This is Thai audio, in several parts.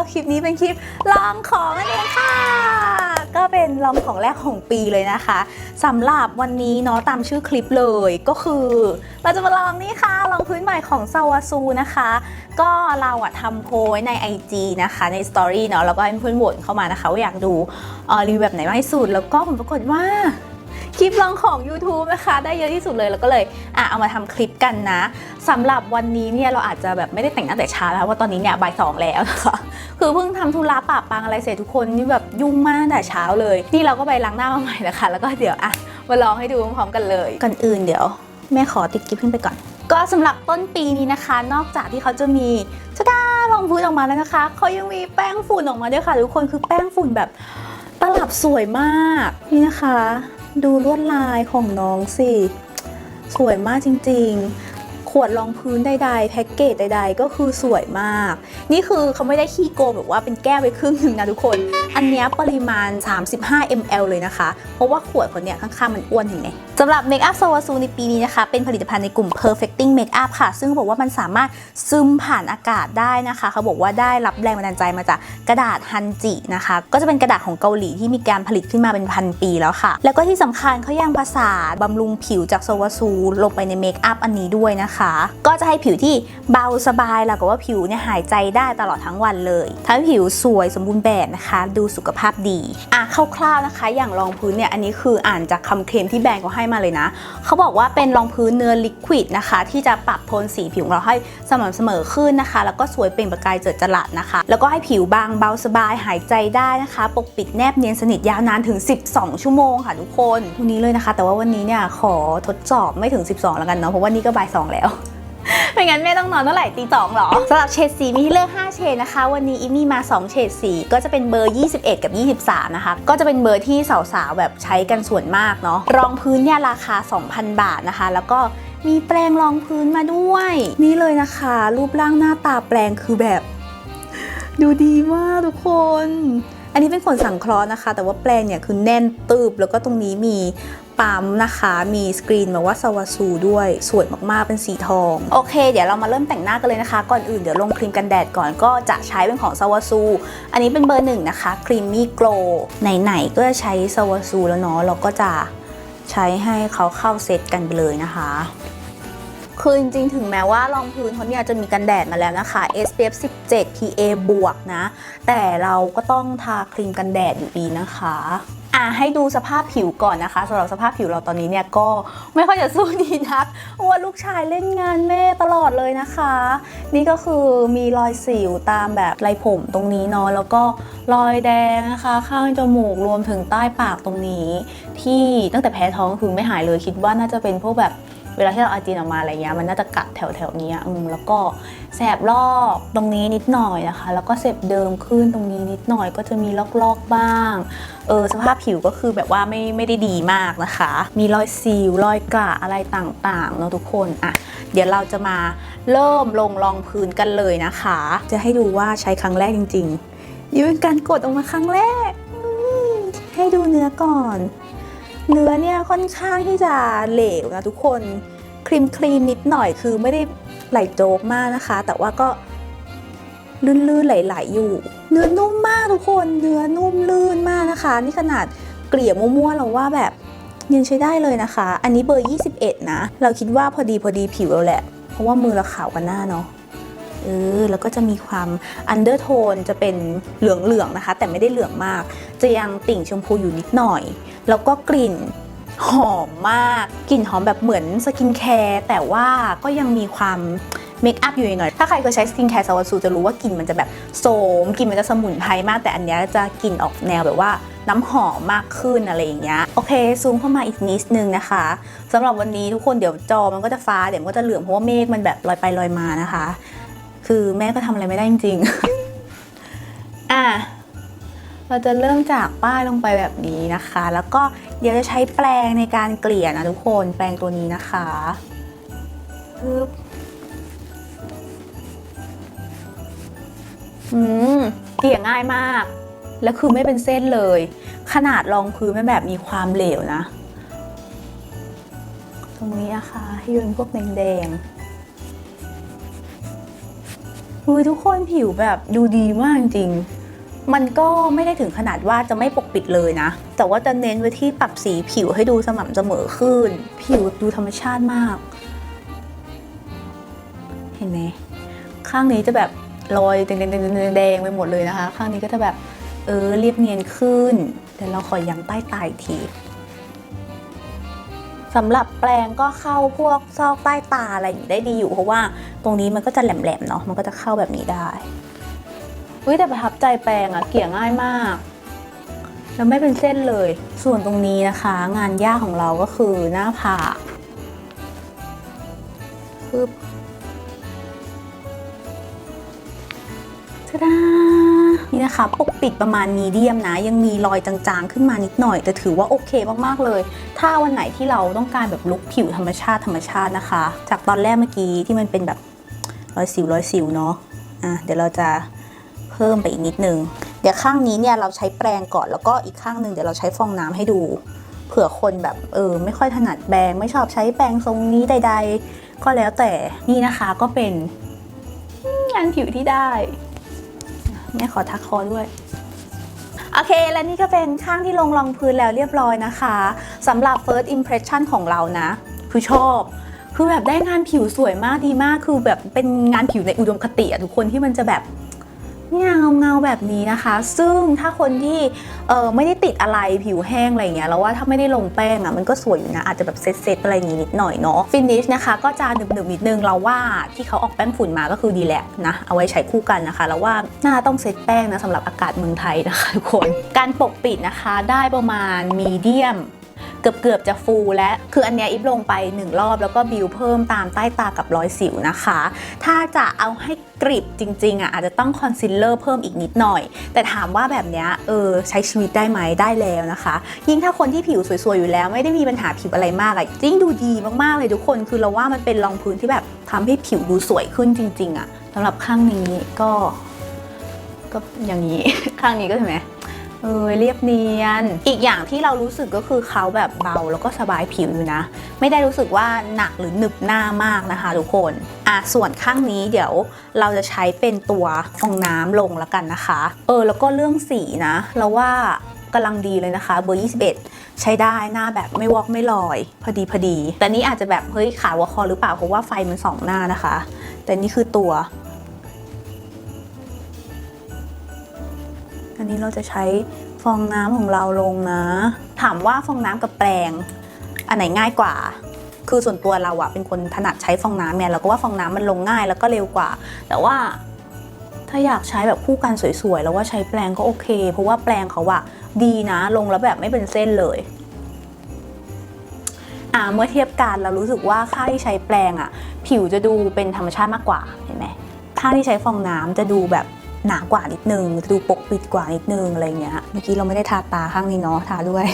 ก็คลิปนี้เป็นคลิปลองของนั่นเองค่ะ ก็เป็นลองของแรกของปีเลยนะคะสำหรับวันนี้เนาะตามชื่อคลิปเลยก็คือ เราจะมาลองนี่ค่ะลองพื้นใหม่ของซาวาซูนะคะ ก็เราอะทำโพสใน IG นะคะในสตอรี่เนาะแล้วก็ให้เพื่อนโหวตเข้ามานะคะว่าอยากดูรีวิวแบบไหนมากที่สุดแล้วก็ผลปรากฏว่า คลิปลองของ YouTube นะคะ ได้เยอะที่สุดเลยแล้วก็เลยอะเอามาทำคลิปกันนะสำหรับวันนี้เนี่ยเราอาจจะแบบไม่ได้แต่งตั้งแต่เช้าแล้วเพราะว่าตอนนี้เนี่ยบ่ายสองแล้วนะคะคือเพิ่งทำธุระปะปังอะไรเสร็จทุกคนนี่แบบยุ่งมากตั้งแต่เช้าเลย นี่เราก็ไปล้างหน้ามาใหม่นะคะ แล้วก็เดี๋ยวอะมาลองให้ดูพร้อมๆกันเลยก่อนอื่นเดี๋ยว แม่ขอติดกิฟขึ้นไปก่อน ก็สำหรับต้นปีนี้นะคะ นอกจากที่เขาจะมีชะดารองพื้นออกมาแล้วนะคะเขายังมีแป้งฝุ่นออกมาด้วยค่ะทุกคนคือแป้งฝุ่นแบบตลับสวยมากนี่นะคะ ดูลวดลายของน้องสิ สวยมากจริง ๆ ขวดรองพื้นใดๆแพ็กเกจใดๆ ก็คือสวยมาก นี่คือเขาไม่ได้ขี้โกงแบบว่าเป็นแก้วไปครึ่งหนึ่งนะทุกคน อันนี้ปริมาณ 35 ml เลยนะคะ เพราะว่าขวดคนเนี้ยข้างๆมันอ้วนเห็นไหมสำหรับเมคอัพ s วาซูในปีนี้นะคะ เป็นผลิตภัณฑ์ในกลุ่ม perfecting makeup ค่ะ ซึ่งเขาบอกว่ามันสามารถซึมผ่านอากาศได้นะคะ เขาบอกว่าได้รับแรงบันดาลใจมาจากกระดาษฮันจินะคะ ก็จะเป็นกระดาษของเกาหลีที่มีการผลิตขึ้นมาเป็นพันปีแล้วค่ะ แล้วก็ที่สำคัญเขายังผสานบำรุงผิวจากโซวาซูลงไปในเมคอัพอันนี้ด้วยนะคะก็จะให้ผิวที่เบาสบายแล้วก็ว่าผิวเนี่ยหายใจได้ตลอดทั้งวันเลยทำให้ผิวสวยสมบูรณ์แบบนะคะ ดูสุขภาพดีอะคร่าวๆนะคะ อย่างรองพื้นเนี่ยอันนี้คืออ่านจากคำเคลมที่แบรนด์เขาให้มาเลยนะเขาบอกว่าเป็นรองพื้นเนื้อลิควิดนะคะ ที่จะปรับโทนสีผิวของเราให้สม่ำเสมอขึ้นนะคะ แล้วก็สวยเปล่งประกายเจิดจรัสนะคะ แล้วก็ให้ผิวบางเบาสบายหายใจได้นะคะ ปกปิดแนบเนียนสนิทยาวนานถึง 12 ชั่วโมงค่ะทุกคนวันนี้เลยนะคะ แต่ว่าวันนี้เนี่ยขอทดสอบไม่ถึง 12 แล้วกันเนาะเพราะว่านี่ก็บ่ายสองแล้ว ไม่งั้นแม่ต้องนอนเท่าไหร่ตีสองหรอสำหรับเฉดสีมีให้เลือก 5 เฉดนะคะ วันนี้อิมมี่มา 2 เฉดสีก็จะเป็นเบอร์ 21 กับ 23 นะคะ ก็จะเป็นเบอร์ที่สาวๆแบบใช้กันส่วนมากเนาะรองพื้นเนี่ยราคา 2,000 บาทนะคะ แล้วก็มีแปรงรองพื้นมาด้วย นี่เลยนะคะ รูปร่างหน้าตาแปรงคือแบบ ดูดีมากทุกคน อันนี้เป็นขนสังเคราะห์นะคะ แต่ว่าแปลงเนี่ยคือแน่นตืบแล้วก็ตรงนี้มี ปั๊มนะคะ มีสกรีนแบบว่าซาวาซูด้วยสวยมากๆเป็นสีทอง โอเค เดี๋ยวเรามาเริ่มแต่งหน้ากันเลยนะคะ ก่อนอื่นเดี๋ยวลงครีมกันแดดก่อนก็จะใช้เป็นของซาวาซู อันนี้เป็นเบอร์หนึ่งนะคะครีมมี่โกลไหนๆก็จะใช้ซาวาซูแล้วเนาะเราก็จะใช้ให้เขาเข้าเซตกันไปเลยนะคะคือจริงๆ ถึงแม้ว่ารองพื้นเขาเนี่ยจะมีกันแดดมาแล้วนะคะ SPF 17 PA บวกนะ แต่เราก็ต้องทาครีมกันแดดอยู่ดีนะคะ อ่าให้ดูสภาพผิวก่อนนะคะสำหรับสภาพผิวเราตอนนี้เนี่ยก็ไม่ค่อยจะสู้ดีนักเพราะว่าลูกชายเล่นงานแม่ตลอดเลยนะคะ นี่ก็คือมีรอยสิวตามแบบไรผมตรงนี้เนาะแล้วก็รอยแดงนะคะ ข้างจมูกรวมถึงใต้ปากตรงนี้ ที่ตั้งแต่แพ้ท้องคือไม่หายเลยคิดว่าน่าจะเป็นพวกแบบ เวลาที่เราอาเจียนออกมาอะไรเงี้ยมันน่าจะกัดแถวแถวเนี้ยอืมแล้วก็แสบรอบตรงนี้นิดหน่อยนะคะ แล้วก็เสบเดิมขึ้นตรงนี้นิดหน่อยก็จะมีลอกๆบ้างเออสภาพผิวก็คือแบบว่าไม่ไม่ได้ดีมากนะคะ มีรอยสิวรอยกระอะไรต่างๆเนาะทุกคนอะเดี๋ยวเราจะมาเริ่มลงรองพื้นกันเลยนะคะ จะให้ดูว่าใช้ครั้งแรกจริงๆนี่เป็นการกดออกมาครั้งแรกให้ดูเนื้อก่อน เนื้อเนี่ยค่อนข้างที่จะเหลวนะทุกคนครีมครีมนิดหน่อยคือไม่ได้ไหลโจกมากนะคะ แต่ว่าก็ลื่นๆไหลๆอยู่ เนื้อนุ่มมากทุกคนเนื้อนุ่มลื่นมากนะคะ นี่ขนาดเกลี่ยมั่วๆเราว่าแบบยังใช้ได้เลยนะคะ อันนี้เบอร์ 21 นะ เราคิดว่าพอดีพอดีผิวเราแหละ เพราะว่ามือเราขาวกันหน้าเนาะ เออแล้วก็จะมีความอันเดอร์โทนจะเป็นเหลืองๆนะคะ แต่ไม่ได้เหลืองมาก จะยังติ่งชมพูอยู่นิดหน่อย แล้วก็กลิ่นหอมมากกลิ่นหอมแบบเหมือนสกินแคร์แต่ว่าก็ยังมีความเมคอัพอยู่หน่อย ถ้าใครเคยใช้สกินแคร์ซาวาซูจะรู้ว่ากลิ่นมันจะแบบโสมกลิ่นมันจะสมุนไพรมาก แต่อันนี้จะกลิ่นออกแนวแบบว่าน้ำหอมมากขึ้นอะไรอย่างเงี้ย โอเค ซูมเข้ามาอีกนิดนึงนะคะสำหรับวันนี้ทุกคนเดี๋ยวจอมันก็จะฟ้า เดี๋ยวมันก็จะเหลืองเพราะว่าเมฆมันแบบลอยไปลอยมานะคะ คือแม่ก็ทำอะไรไม่ได้จริงๆ อะเราจะเริ่มจากป้ายลงไปแบบนี้นะคะ แล้วก็เดี๋ยวจะใช้แปรงในการเกลี่ยนะทุกคนแปรงตัวนี้นะคะปึ๊บอืมเกลี่ยง่ายมาก แล้วคือไม่เป็นเส้นเลย ขนาดรองพื้นไม่แบบมีความเหลวนะ ตรงนี้นะคะให้เป็นพวกแดงๆ อุ้ยทุกคนผิวแบบดูดีมากจริงมันก็ไม่ได้ถึงขนาดว่าจะไม่ปกปิดเลยนะ แต่ว่าจะเน้นไว้ที่ปรับสีผิวให้ดูสม่ำเสมอขึ้น ผิวดูธรรมชาติมาก เห็นไหมข้างนี้จะแบบรอยแดงๆแดงไปหมดเลยนะคะ ข้างนี้ก็จะแบบเออเรียบเนียนขึ้นเดี๋ยวเราขอย้ำใต้ตาอีกที สำหรับแปรงก็เข้าพวกซอกใต้ตาอะไรอย่างนี้ได้ดีอยู่เพราะว่าตรงนี้มันก็จะแหลมๆเนาะมันก็จะเข้าแบบนี้ได้เฮ้ยแต่ประทับใจแปรงอะเกี่ยง่ายมากแล้วไม่เป็นเส้นเลย ส่วนตรงนี้นะคะ งานยากของเราก็คือหน้าผากปึ๊บทะดา นะคะปกปิดประมาณมีเดียมนะ ยังมีรอยจางๆ ขึ้นมานิดหน่อย แต่ถือว่าโอเคมากๆเลย ถ้าวันไหนที่เราต้องการแบบลุคผิวธรรมชาติธรรมชาตินะคะ จากตอนแรกเมื่อกี้ที่มันเป็นแบบรอยสิวรอยสิวเนาะอะเดี๋ยวเราจะเพิ่มไปอีกนิดนึงเดี๋ยวข้างนี้เนี่ยเราใช้แปรงก่อนแล้วก็อีกข้างหนึ่งเดี๋ยวเราใช้ฟองน้ำให้ดูเผื่อคนแบบเออไม่ค่อยถนัดแปรงไม่ชอบใช้แปรงทรงนี้ใด ๆ ก็แล้วแต่นี่นะคะก็เป็นงานผิวที่ได้ แม่ขอทักคอด้วยโอเค และนี่ก็เป็นข้างที่ลงรองพื้นแล้วเรียบร้อยนะคะสำหรับ first impression ของเรานะ คือชอบ คือแบบได้งานผิวสวยมากดีมาก คือแบบเป็นงานผิวในอุดมคติอะทุกคนที่มันจะแบบ เนี่ยเงาเงาแบบนี้นะคะ ซึ่งถ้าคนที่เออไม่ได้ติดอะไรผิวแห้งอะไรเงี้ยแล้วว่าถ้าไม่ได้ลงแป้งอะมันก็สวยอยู่นะอาจจะแบบเซตๆอะไรอย่างงี้นิดหน่อยเนาะฟินิชนะคะก็จะหนึบๆนิดนึงเราว่าที่เขาออกแป้งฝุ่นมาก็คือดีแหลกนะเอาไว้ใช้คู่กันนะคะแล้วว่าน่าต้องเซตแป้งนะสำหรับอากาศเมืองไทยนะคะทุกคนการปกปิดนะคะได้ประมาณมีเดียม เกือบเกือบๆจะฟูและคืออันเนี้ยอิฟลงไป 1 รอบแล้วก็บิวเพิ่มตามใต้ตากับรอยสิวนะคะ ถ้าจะเอาให้กริบจริงๆอะอาจจะต้องคอนซีลเลอร์เพิ่มอีกนิดหน่อย แต่ถามว่าแบบเนี้ยเออใช้ชีวิตได้ไหมได้แล้วนะคะ ยิ่งถ้าคนที่ผิวสวยๆอยู่แล้ว ไม่ได้มีปัญหาผิวอะไรมากอะยิ่งดูดีมากๆเลยทุกคน คือเราว่ามันเป็นรองพื้นที่แบบทำให้ผิวดูสวยขึ้นจริง ๆอะสำหรับข้างนี้ก็ก็อย่างนี้ ข้างนี้ก็ใช่ไหม เออเรียบเนียน อีกอย่างที่เรารู้สึกก็คือเขาแบบเบาแล้วก็สบายผิวอยู่นะ ไม่ได้รู้สึกว่าหนักหรือหนึบหน้ามากนะคะทุกคนอะส่วนข้างนี้เดี๋ยวเราจะใช้เป็นตัวฟองน้ำลงแล้วกันนะคะ เออแล้วก็เรื่องสีนะเราว่ากำลังดีเลยนะคะเบอร์ 21 ใช้ได้หน้าแบบไม่วอกไม่ลอย พอดีพอดี แต่นี่อาจจะแบบเฮ้ยขาววคอหรือเปล่าเพราะว่าไฟมันส่องหน้านะคะ แต่นี่คือตัว นี้เราจะใช้ฟองน้ำของเราลงนะ ถามว่าฟองน้ำกับแปรงอันไหนง่ายกว่า คือส่วนตัวเราอะเป็นคนถนัดใช้ฟองน้ำเนี่ยเราก็ว่าฟองน้ำมันลงง่ายแล้วก็เร็วกว่า แต่ว่าถ้าอยากใช้แบบคู่กันสวยๆ แล้วว่าใช้แปรงก็โอเค เพราะว่าแปรงเขาอะดีนะลงแล้วแบบไม่เป็นเส้นเลยอ่าเมื่อเทียบกันเรารู้สึกว่าข้าที่ใช้แปรงอะผิวจะดูเป็นธรรมชาติมากกว่าเห็นไหมข้าที่ใช้ฟองน้ำจะดูแบบ หนากว่านิดนึงดูปกปิดกว่านิดนึงอะไรเงี้ย เมื่อกี้เราไม่ได้ทาตาข้างนี้เนาะทาด้วย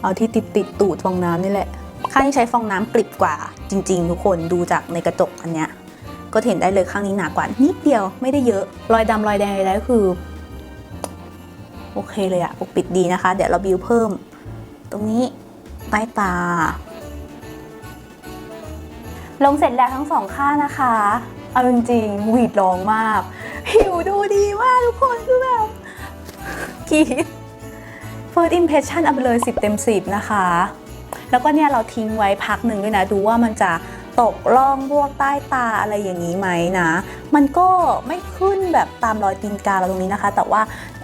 เอาที่ติดติดตูดฟองน้ำนี่แหละ ข้างที่ใช้ฟองน้ำกริบกว่า จริง ๆ ทุกคนดูจากในกระจกอันเนี้ยก็เห็นได้เลยข้างนี้หนากว่านิดเดียวไม่ได้เยอะ รอยดำรอยแดงอะไรก็คือ โอเคเลยอะปกปิดดีนะคะ เดี๋ยวเราบิวเพิ่ม ตรงนี้ใต้ตา ลงเสร็จแล้วทั้งสองข้างนะคะ เอาจริงๆหวีดร้องมาก ผิวดูดีมากทุกคนคือแบบกรีด first impression เอาไปเลย 10 เต็ม 10 นะคะ แล้วก็เนี่ยเราทิ้งไว้พักหนึ่งด้วยนะ ดูว่ามันจะตกล่องพวกใต้ตาอะไรอย่างนี้ไหมนะ มันก็ไม่ขึ้นแบบตามรอยตีนกาเราตรงนี้นะคะ แต่ว่า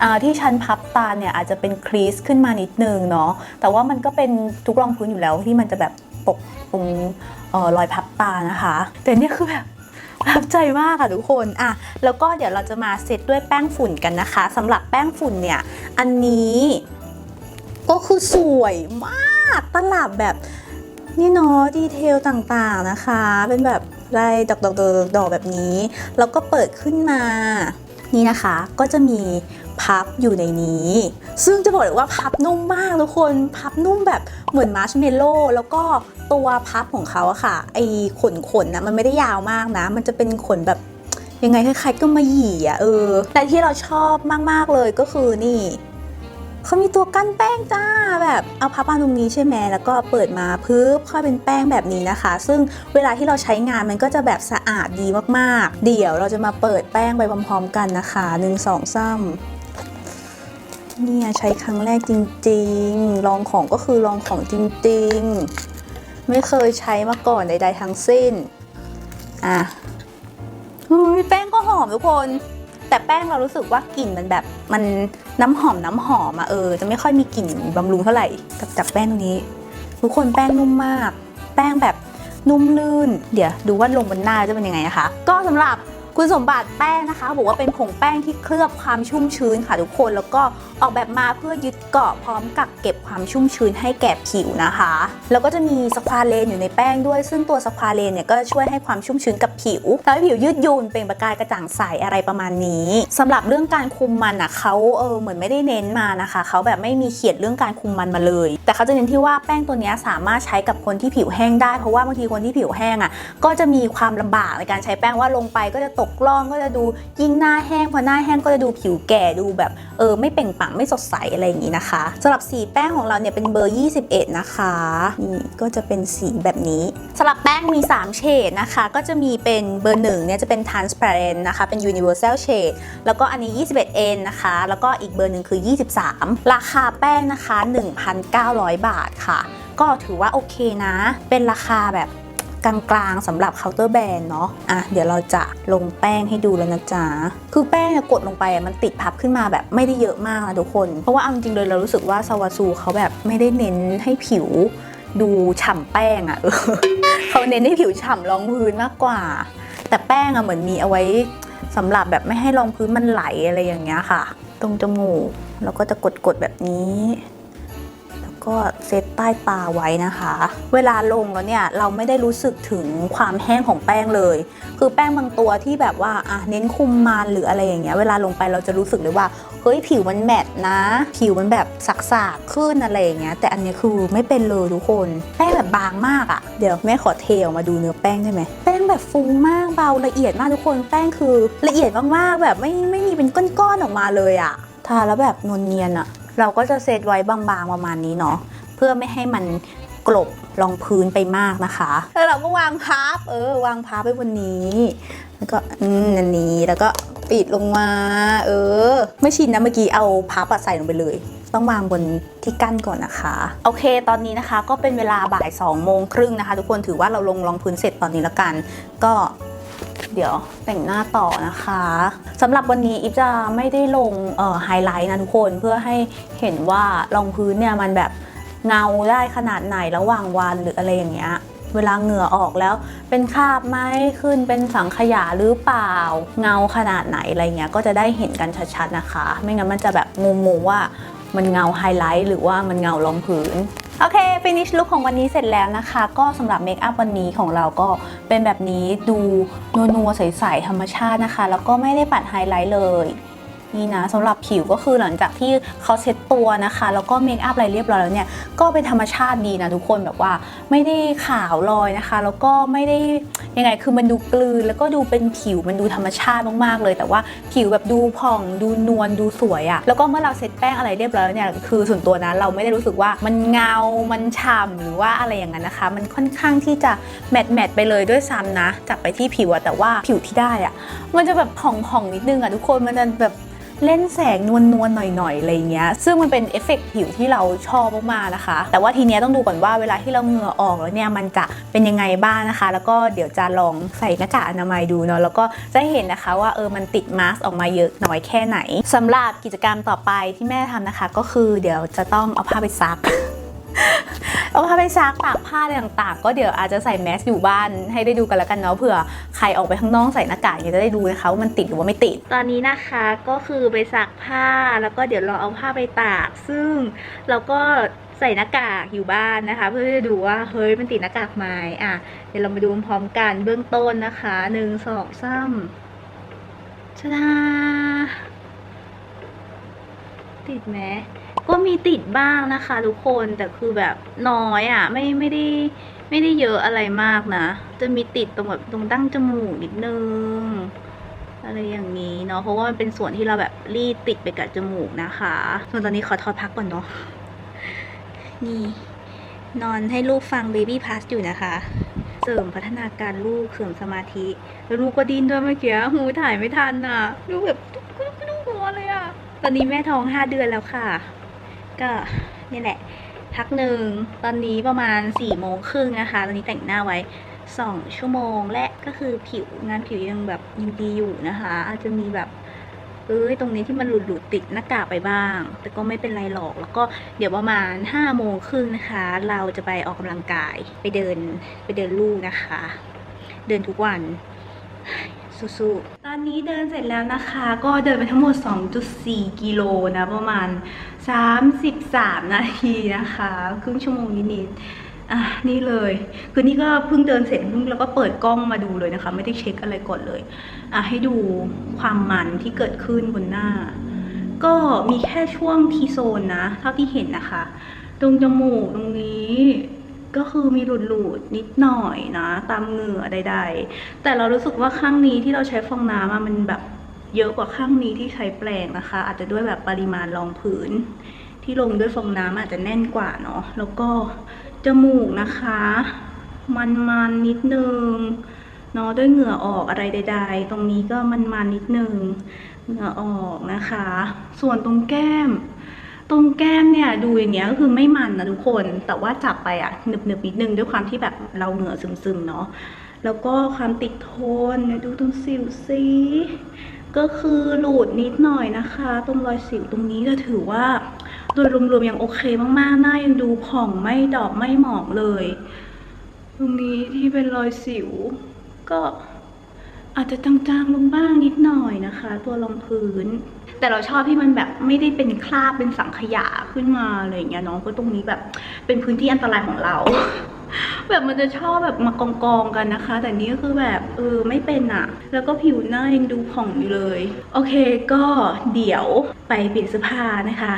าที่ชั้นพับตาเนี่ยอาจจะเป็นครีสขึ้นมานิดนึงเนาะ แต่ว่ามันก็เป็นทุกรองพื้นอยู่แล้วที่มันจะแบบปกตรงออรอยพับตานะคะ แต่เนี่ยคือแบบ ประทับใจมากค่ะทุกคนอะแล้วก็เดี๋ยวเราจะมาเซตด้วยแป้งฝุ่นกันนะคะสำหรับแป้งฝุ่นเนี่ย อันนี้ก็คือสวยมากตลับแบบนี่เนาะดีเทลต่างๆนะคะ เป็นแบบลายดอกดอกดอกดอกแบบนี้ แล้วก็เปิดขึ้นมานี่นะคะก็จะมี พับอยู่ในนี้ ซึ่งจะบอกเลยว่าพับนุ่มมากทุกคนพับนุ่มแบบเหมือนมาร์ชเมลโล่แล้วก็ตัวพับของเขาอะค่ะ ไอขนขนนะมันไม่ได้ยาวมากนะ มันจะเป็นขนแบบยังไงคล้ายๆก็มาหยี่อะเออแต่ที่เราชอบมากๆเลยก็คือนี่เขามีตัวกั้นแป้งจ้าแบบเอาพับมาตรงนี้ใช่ไหมแล้วก็เปิดมาปึ๊บค่อยเป็นแป้งแบบนี้นะคะ ซึ่งเวลาที่เราใช้งานมันก็จะแบบสะอาดดีมากๆ เดี๋ยวเราจะมาเปิดแป้งไปพร้อมๆกันนะคะหนึ่งสองสาม เนี่ยใช้ครั้งแรกจริงๆ ลองของก็คือลองของจริงๆ ไม่เคยใช้มาก่อนใดๆทั้งสิ้น อะอุ๊ยแป้งก็หอมทุกคน แต่แป้งเรารู้สึกว่ากลิ่นมันแบบมันน้ำหอมน้ำหอมอะเออ จะไม่ค่อยมีกลิ่นบำรุงเท่าไหร่กับจากแป้งตรงนี้ ทุกคนแป้งนุ่มมาก แป้งแบบนุ่มลื่น เดี๋ยวดูว่าลงบนหน้าจะเป็นยังไงนะคะ ก็สำหรับ คุณสมบัติแป้งนะคะบอกว่าเป็นผงแป้งที่เคลือบความชุ่มชื้นค่ะทุกคนแล้วก็ออกแบบมาเพื่อยึดเกาะพร้อมกับเก็บความชุ่มชื้นให้แก่ผิวนะคะ แล้วก็จะมีสควาเลนอยู่ในแป้งด้วย ซึ่งตัวสควาเลนเนี่ยก็ช่วยให้ความชุ่มชื้นกับผิวทำให้ผิวยืดหยุ่นเปล่งประกายกระจ่างใสอะไรประมาณนี้สำหรับเรื่องการคุมมันอะเขาเออเหมือนไม่ได้เน้นมานะคะเขาแบบไม่มีเขียนเรื่องการคุมมันมาเลย แต่เขาจะเน้นที่ว่าแป้งตัวนี้สามารถใช้กับคนที่ผิวแห้งได้เพราะว่าบางทีคนที่ผิวแห้งอะก็จะมีความลำบากในการใช้แป้งว่าลงไปก็จะตกกล่องก็จะดูยิ่งหน้าแห้งพอหน้าแห้งก็จะดูผิวแก่ดูแบบเออไม่เปล่งปลั่งไม่สดใสอะไรอย่างนี้นะคะสำหรับสีแป้งของเราเนี่ยเป็นเบอร์ 21 นะคะนี่ก็จะเป็นสีแบบนี้สำหรับแป้งมี 3 เฉดนะคะ ก็จะมีเป็นเบอร์1เนี่ยจะเป็น transparent นะคะเป็น universal shade แล้วก็อันนี้ 21N นะคะ แล้วก็อีกเบอร์หนึ่งคือ 23 ราคาแป้งนะคะ 1,900 บาทค่ะ ก็ถือว่าโอเคนะ เป็นราคาแบบ กลางๆสำหรับเคาน์เตอร์แบรนด์เนาะอะเดี๋ยวเราจะลงแป้งให้ดูแล้วนะจ๊ะคือแป้งที่กดลงไปมันติดพับขึ้นมาแบบไม่ได้เยอะมากนะทุกคน เพราะว่าเอาจริงเลยเรารู้สึกว่าซาวาซูเขาแบบไม่ได้เน้นให้ผิวดูฉ่ำแป้งอะเออเขาเน้นให้ผิวฉ่ำรองพื้นมากกว่า แต่แป้งอะเหมือนมีเอาไว้สำหรับแบบไม่ให้รองพื้นมันไหลอะไรอย่างเงี้ยค่ะ ตรงจมูกแล้วก็จะกดๆแบบนี้ ก็เซตใต้ตาไว้นะคะ เวลาลงแล้วเนี่ยเราไม่ได้รู้สึกถึงความแห้งของแป้งเลย คือแป้งบางตัวที่แบบว่าอะเน้นคุมมันหรืออะไรอย่างเงี้ยเวลาลงไปเราจะรู้สึกเลยว่าเฮ้ยผิวมันแมตนะ ผิวมันแบบสักๆขึ้นอะไรอย่างเงี้ยแต่อันนี้คือไม่เป็นเลยทุกคนแป้งแบบบางมากอะ่ะเดี๋ยวแม่ขอเทออกมาดูเนื้อแป้งได้ไหมแป้งแบบฟูมากเบาละเอียดมากทุกคนแป้งคือละเอียดมากๆแบบไม่ไม่มีเป็นก้อนๆออกมาเลยอะ่ะทาแล้วแบบนวลเนียนอะ่ะ เราก็จะเซตไว้บางๆประมาณนี้เนาะเพื่อไม่ให้มันกลบรองพื้นไปมากนะคะแล้วเราก็วางพับเออ วางพับไปบนนี้ แล้วก็อืมอันนี้แล้วก็ปิดลงมา เออ ไม่ชินนะเมื่อกี้เอาพับอะใส่ลงไปเลย ต้องวางบนที่กั้นก่อนนะคะ โอเค ตอนนี้นะคะก็เป็นเวลาบ่าย2โมงครึ่งนะคะ ทุกคนถือว่าเราลงรองพื้นเสร็จตอนนี้และกัน ก็ เดี๋ยวแต่งหน้าต่อนะคะสำหรับวันนี้อิฟจะไม่ได้ลงไฮไลท์นะทุกคนเพื่อให้เห็นว่ารองพื้นเนี่ยมันแบบเงาได้ขนาดไหนระหว่างวันหรืออะไรอย่างเงี้ยเวลาเหงื่อออกแล้วเป็นคราบไหมขึ้นเป็นสังขยาหรือเปล่า เงาขนาดไหนอะไรเงี้ยก็จะได้เห็นกันชัดๆนะคะ ไม่งั้นมันจะแบบงงๆว่ามันเงาไฮไลท์หรือว่ามันเงารองพื้น โอเคฟินิชลุคของวันนี้เสร็จแล้วนะคะ ก็สำหรับเมคอัพวันนี้ของเราก็เป็นแบบนี้ดูนัวๆใสๆธรรมชาตินะคะ แล้วก็ไม่ได้ปัดไฮไลท์เลย นี่นะสำหรับผิวก็คือหลังจากที่เขาเช็ดตัวนะคะ แล้วก็เมคอัพอะไรเรียบร้อยแล้วเนี่ยก็เป็นธรรมชาติดีนะทุกคนแบบว่าไม่ได้ขาวลอยนะคะ แล้วก็ไม่ได้ยังไงคือมันดูกลืน แล้วก็ดูเป็นผิวมันดูธรรมชาติมากๆเลย แต่ว่าผิวแบบดูผ่องดูนวลดูสวยอะแล้วก็เมื่อเราเซ็ตแป้งอะไรเรียบร้อยแล้วเนี่ยคือส่วนตัวนะเราไม่ได้รู้สึกว่ามันเงา มันฉ่ำหรือว่าอะไรอย่างนั้นนะคะ มันค่อนข้างที่จะแมทแมทไปเลยด้วยซ้ำนะจับไปที่ผิวแต่ว่าผิวที่ได้อะมันจะแบบผ่องๆนิดนึงอะทุกคนมันจะแบบ เล่นแสงนวลนวลๆหน่อยๆอะไรเงี้ยซึ่งมันเป็นเอฟเฟกต์ผิวที่เราชอบมากๆนะคะ แต่ว่าทีเนี้ยต้องดูก่อนว่าเวลาที่เราเหงื่อออกแล้วเนี่ยมันจะเป็นยังไงบ้างนะคะ แล้วก็เดี๋ยวจะลองใส่หน้ากากอนามัยดูเนาะแล้วก็จะเห็นนะคะว่าเออมันติดมาสออกมาเยอะน้อยแค่ไหนสำหรับกิจกรรมต่อไปที่แม่ทำนะคะ ก็คือเดี๋ยวจะต้องเอาผ้าไปซัก เอาผ้าไปซักตากผ้าอะไรต่างๆ ก็เดี๋ยวอาจจะใส่แมสอยู่บ้านให้ได้ดูกันแล้วกันเนาะเผื่อใครออกไปข้างนอกใส่หน้ากากเนี่ยจะได้ดูนะคะว่ามันติดหรือว่าไม่ติด ตอนนี้นะคะก็คือไปซักผ้าแล้วก็เดี๋ยวเราเอาผ้าไปตาก ซึ่งเราก็ใส่หน้ากากอยู่บ้านนะคะ เพื่อจะดูว่าเฮ้ยมันติดหน้ากากไหมอะเดี๋ยวเรามาดูพร้อมกันเบื้องต้นนะคะหนึ่งสองสามชะดาติดไหม ก็มีติดบ้างนะคะทุกคนแต่คือแบบน้อยอะ่ะ ไม่ไม่ได้ไม่ได้เยอะอะไรมากนะ จะมีติดตรงแบบตรงดั้งจมูกนิดนึง อะไรอย่างนี้เนาะเพราะว่ามันเป็นส่วนที่เราแบบรีดติดไปกับจมูกนะคะ ส่วนตอนนี้ขอทอดพักก่อนเนาะนี่ นอนให้ลูกฟัง Baby Pass อยู่นะคะ เสริมพัฒนาการลูกเสริมสมาธิแล้วลูกก็ดิ้นด้วยเมื่อกี้หูถ่ายไม่ทันอะลูกแบบลูกลูกหัวเลยอะตอนนี้แม่ท้องห้าเดือนแล้วค่ะ ก็นี่แหละพักหนึ่งตอนนี้ประมาณ4ี่โมงครึ่งนะคะ ตอนนี้แต่งหน้าไว้ 2 ชั่วโมงและก็คือผิวงานผิวยังแบบยังดีอยู่นะคะ อาจจะมีแบบเอ้ยตรงนี้ที่มันหลุดหลุดติดหน้ากากไปบ้าง แต่ก็ไม่เป็นไรหรอก แล้วก็เดี๋ยวประมาณ5้าโมงครึ่งนะคะ เราจะไปออกกำลังกายไปเดินไปเดินลู่นะคะ เดินทุกวันสู้ๆตอนนี้เดินเสร็จแล้วนะคะ ก็เดินไปทั้งหมด 2.4 กิโลนะประมาณ 33 นาทีนะคะ ครึ่งชั่วโมงนิดๆอะนี่เลย คือนี่ก็เพิ่งเดินเสร็จเพิ่งแล้วก็เปิดกล้องมาดูเลยนะคะ ไม่ได้เช็คอะไรก่อนเลยอะให้ดูความมันที่เกิดขึ้นบนหน้า ก็มีแค่ช่วงทีโซนนะ เท่าที่เห็นนะคะ ตรงจมูกตรงนี้ก็คือมีหลุดๆนิดหน่อยนะ ตามเหงื่อใดๆ แต่เรารู้สึกว่าข้างนี้ที่เราใช้ฟองน้ำมันแบบ เยอะกว่าข้างนี้ที่ใช้แปรงนะคะ อาจจะด้วยแบบปริมาณรองพื้นที่ลงด้วยฟองน้ำอาจจะแน่นกว่าเนาะแล้วก็จมูกนะคะ มันๆนิดนึงเนาะด้วยเหงื่อออกอะไรใด ๆ ตรงนี้ก็มันๆนิดนึงเหงื่อออกนะคะ ส่วนตรงแก้ม ตรงแก้มเนี่ยดูอย่างเงี้ยก็คือไม่มันนะทุกคน แต่ว่าจับไปอะหนึบหนึบนิดนึงด้วยความที่แบบเราเหงื่อซึมๆเนาะแล้วก็ความติดโทนดูตรงสิวซี ก็คือหลุดนิดหน่อยนะคะ ตรงรอยสิวตรงนี้ก็ถือว่าโดยรวมๆยังโอเคมากๆหน้ายังดูผ่องไม่ดอกไม่หมองเลย ตรงนี้ที่เป็นรอยสิว ก็อาจจะจางๆลงบ้างนิดหน่อยนะคะ ตัวรองพื้น แต่เราชอบที่มันแบบไม่ได้เป็นคราบเป็นสังขยาขึ้นมาอะไรอย่างเงี้ยน้องเพราะตรงนี้แบบเป็นพื้นที่อันตรายของเรา แบบมันจะชอบแบบมากองกองกันนะคะ แต่นี้ก็คือแบบเออไม่เป็นอะแล้วก็ผิวหน้ายังดูผ่องอยู่เลย โอเคก็เดี๋ยวไปเปลี่ยนเสื้อผ้านะคะ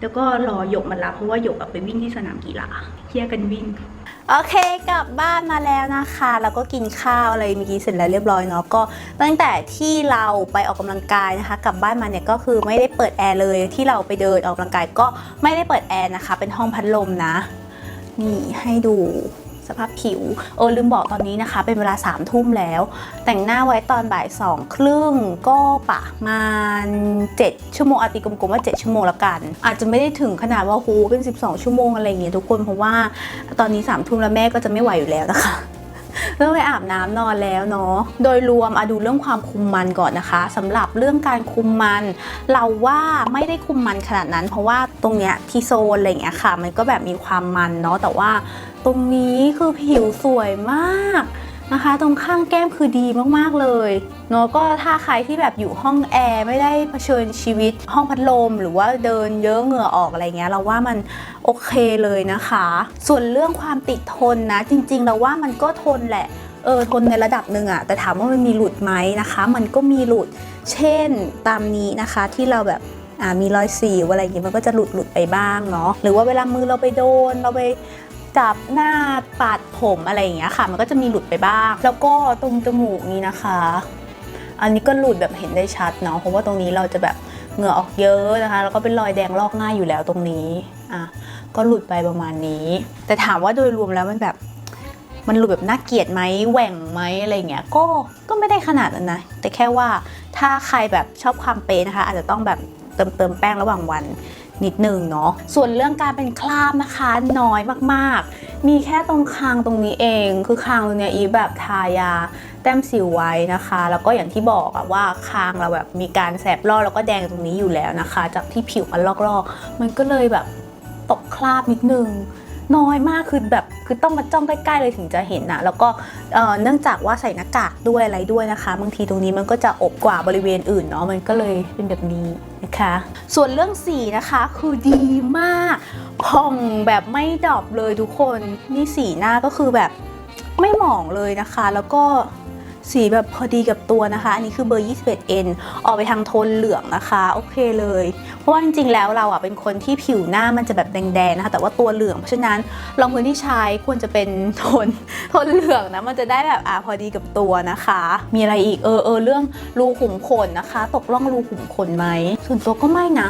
แล้วก็รอหยกมารับเพราะว่าหยกไปวิ่งที่สนามกีฬาแยกกันวิ่งโอเคกลับบ้านมาแล้วนะคะ แล้วก็กินข้าวอะไรเมื่อกี้เสร็จแล้วเรียบร้อยเนาะก็ตั้งแต่ที่เราไปออกกำลังกายนะคะ กลับบ้านมาเนี่ยก็คือไม่ได้เปิดแอร์เลยที่เราไปเดินออกกำลังกายก็ไม่ได้เปิดแอร์นะคะ เป็นห้องพัดลมนะ นี่ให้ดูสภาพผิว เออลืมบอกตอนนี้นะคะ เป็นเวลา3ามทุ่มแล้ว แต่งหน้าไว้ตอนบ่ายสองครึ่งก็ประมาณ 7 ชั่วโมงอาติกลมๆว่า 7 ชั่วโมงละกัน อาจจะไม่ได้ถึงขนาดว่าโหเป็น 12 ชั่วโมงอะไรอย่างเงี้ยทุกคนเพราะว่าตอนนี้3ามทุ่มแล้วแม่ก็จะไม่ไหวอยู่แล้วนะคะ เรื่องไปอาบน้ำนอนแล้วเนาะ โดยรวมอะดูเรื่องความคุมมันก่อนนะคะสำหรับเรื่องการคุมมัน เราว่าไม่ได้คุมมันขนาดนั้น เพราะว่าตรงเนี้ยที่โซนอะไรเงี้ยค่ะ มันก็แบบมีความมันเนาะแต่ว่าตรงนี้คือผิวสวยมาก นะคะ ตรงข้างแก้มคือดีมากๆเลยเนาะก็ถ้าใครที่แบบอยู่ห้องแอร์ไม่ได้เผชิญชีวิตห้องพัดลม หรือว่าเดินเยอะเหงื่อออกอะไรเงี้ยเราว่ามันโอเคเลยนะคะ ส่วนเรื่องความติดทนนะ จริง ๆ เราว่ามันก็ทนแหละเออทนในระดับหนึ่งอะแต่ถามว่ามันมีหลุดไหมนะคะ มันก็มีหลุดเช่นตามนี้นะคะที่เราแบบอ่ามีรอยสิวอะไรอย่างเงี้ยมันก็จะหลุดหลุดไปบ้างเนาะหรือว่าเวลามือเราไปโดนเราไป จับหน้าปาดผมอะไรอย่างเงี้ยค่ะ มันก็จะมีหลุดไปบ้าง แล้วก็ตรงจมูกนี้นะคะ อันนี้ก็หลุดแบบเห็นได้ชัดเนาะเพราะว่าตรงนี้เราจะแบบเหงื่อออกเยอะนะคะ แล้วก็เป็นรอยแดงลอกง่ายอยู่แล้วตรงนี้อะก็หลุดไปประมาณนี้ แต่ถามว่าโดยรวมแล้วมันแบบมันหลุดแบบน่าเกลียดไหมแหว่งไหมอะไรเงี้ยก็ก็ไม่ได้ขนาดนั้นนะแต่แค่ว่าถ้าใครแบบชอบความเป๊ะนะคะ อาจจะต้องแบบเติมเติมแป้งระหว่างวัน นิดนึงเนาะส่วนเรื่องการเป็นคราบนะคะน้อยมากๆ มีแค่ตรงคางตรงนี้เอง คือคางตรงเนี้ยอีแบบทายาแต้มสิวไว้นะคะ แล้วก็อย่างที่บอกอะว่าคางเราแบบมีการแสบลอกแล้วก็แดงตรงนี้อยู่แล้วนะคะ จากที่ผิวมันลอกๆ มันก็เลยแบบตกคราบนิดนึง น้อยมากคือแบบคือต้องมาจ้องใกล้ๆเลยถึงจะเห็นนะแล้วก็เนื่องจากว่าใส่หน้ากากด้วยอะไรด้วยนะคะบางทีตรงนี้มันก็จะอบกว่าบริเวณอื่นเนาะมันก็เลยเป็นแบบนี้นะคะ ส่วนเรื่องสีนะคะคือดีมากผ่องแบบไม่ดรอปเลยทุกคนนี่สีหน้าก็คือแบบไม่หมองเลยนะคะ แล้วก็ สีแบบพอดีกับตัวนะคะ อันนี้คือเบอร์ 21N ออกไปทางโทนเหลืองนะคะ โอเคเลย เพราะว่าจริงๆ แล้วเราอะเป็นคนที่ผิวหน้ามันจะแบบแดงๆนะคะ แต่ว่าตัวเหลือง เพราะฉะนั้นรองพื้นที่ใช้ควรจะเป็นโทนโทนเหลืองนะ มันจะได้แบบอะพอดีกับตัวนะคะ มีอะไรอีก เออเออเรื่องรูขุมขนนะคะ ตกร่องรูขุมขนไหมส่วนตัวก็ไม่นะ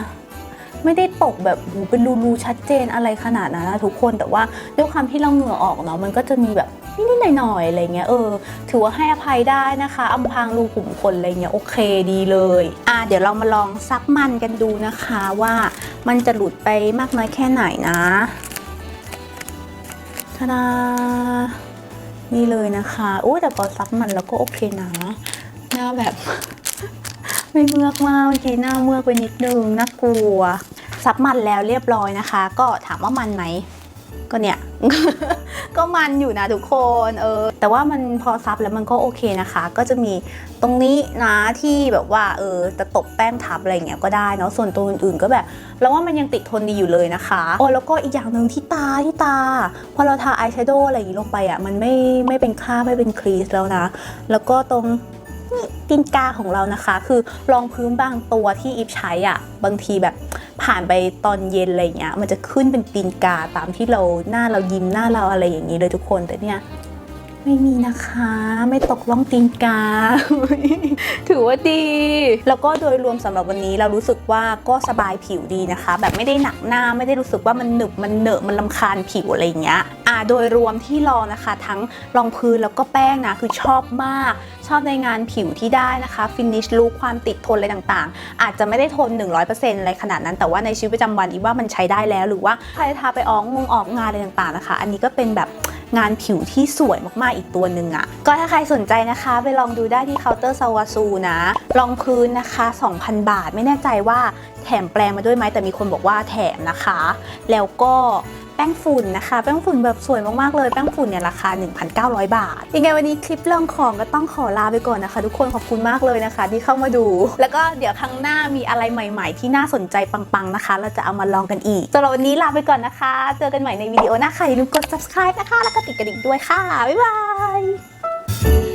ไม่ได้ตกแบบโหเป็นรูๆชัดเจนอะไรขนาดนั้นนะทุกคนแต่ว่าด้วยความที่เราเหงื่อออกเนาะมันก็จะมีแบบนิดๆหน่อยๆอะไรเงี้ยเออ ถือว่าให้อภัยได้นะคะอำพางรูขุมขนอะไรเงี้ยโอเคดีเลยอะเดี๋ยวเรามาลองซับมันกันดูนะคะว่ามันจะหลุดไปมากน้อยแค่ไหนนะทาดานี่เลยนะคะโอ้แต่พอซับมันแล้วก็โอเคนะหน้าแบบ ไม่เมือกมากเมื่อกี้หน้าเมือกไปนิดนึงน่ากลัวซับมันแล้วเรียบร้อยนะคะ ก็ถามว่ามันไหมก็เนี่ย ก็มันอยู่นะทุกคนเออแต่ว่ามันพอซับแล้วมันก็โอเคนะคะ ก็จะมีตรงนี้นะที่แบบว่าเออจะตบแป้งทับอะไรเงี้ยก็ได้เนาะส่วนตัวอื่นๆก็แบบเราว่ามันยังติดทนดีอยู่เลยนะคะโอ้แล้วก็อีกอย่างหนึ่งที่ตาที่ตา พอเราทาอายแชโดว์อะไรอย่างงี้ลงไปอะมันไม่ไม่เป็นคราบไม่เป็นครีสแล้วนะ แล้วก็ตรง ตินกาของเรานะคะ คือรองพื้นบางตัวที่อิฟใช้อะ่ะบางทีแบบผ่านไปตอนเย็นอะไรเงี้ยมันจะขึ้นเป็นตีนกาตามที่เราหน้าเรายิ้มหน้าเราอะไรอย่างนี้เลยทุกคนแต่เนี่ย ไม่มีนะคะ ไม่ตกล่องตีนกา ถือว่าดี แล้วก็โดยรวมสำหรับวันนี้เรารู้สึกว่าก็สบายผิวดีนะคะ แบบไม่ได้หนักหน้าไม่ได้รู้สึกว่ามันหนึบมันเหนอะมันลำคาญผิวอะไรอย่างเงี้ยอ่าโดยรวมที่ลองนะคะ ทั้งรองพื้นแล้วก็แป้งนะคือชอบมาก ชอบในงานผิวที่ได้นะคะฟินิชลุคความติดทนอะไรต่างๆ อาจจะไม่ได้ทน 100%อะไรขนาดนั้น แต่ว่าในชีวิตประจำวันอีว่ามันใช้ได้แล้ว หรือว่าใครทาไปออกงงออกงานอะไรต่างๆนะคะ อันนี้ก็เป็นแบบ งานผิวที่สวยมากๆอีกตัวหนึ่งอะ่ะ ก็ถ้าใครสนใจนะคะ ไปลองดูได้ที่เคาน์เตอร์ซาวาซูนะ รองพื้นนะคะ 2,000 บาท ไม่แน่ใจว่าแถมแปลงมาด้วยไหมแต่มีคนบอกว่าแถมนะคะ แล้วก็ ป้งฝุ่นนะคะ แป้งฝุ่นแบบสวยมากๆเลย แป้งฝุ่นเนี่ยราคา 1,900 บาท ยังไงวันนี้คลิปลองของก็ต้องขอลาไปก่อนนะคะ ทุกคนขอบคุณมากเลยนะคะ ที่เข้ามาดู แล้วก็เดี๋ยวครั้งหน้ามีอะไรใหม่ ๆ ที่น่าสนใจปังๆนะคะ เราจะเอามาลองกันอีกสำหรับวันนี้ลาไปก่อนนะคะ เจอกันใหม่ในวิดีโอหน้าค่ะอย่าลืมกด subscribe นะคะ แล้วก็ติดกระดิ่งด้วยค่ะบ๊ายบาย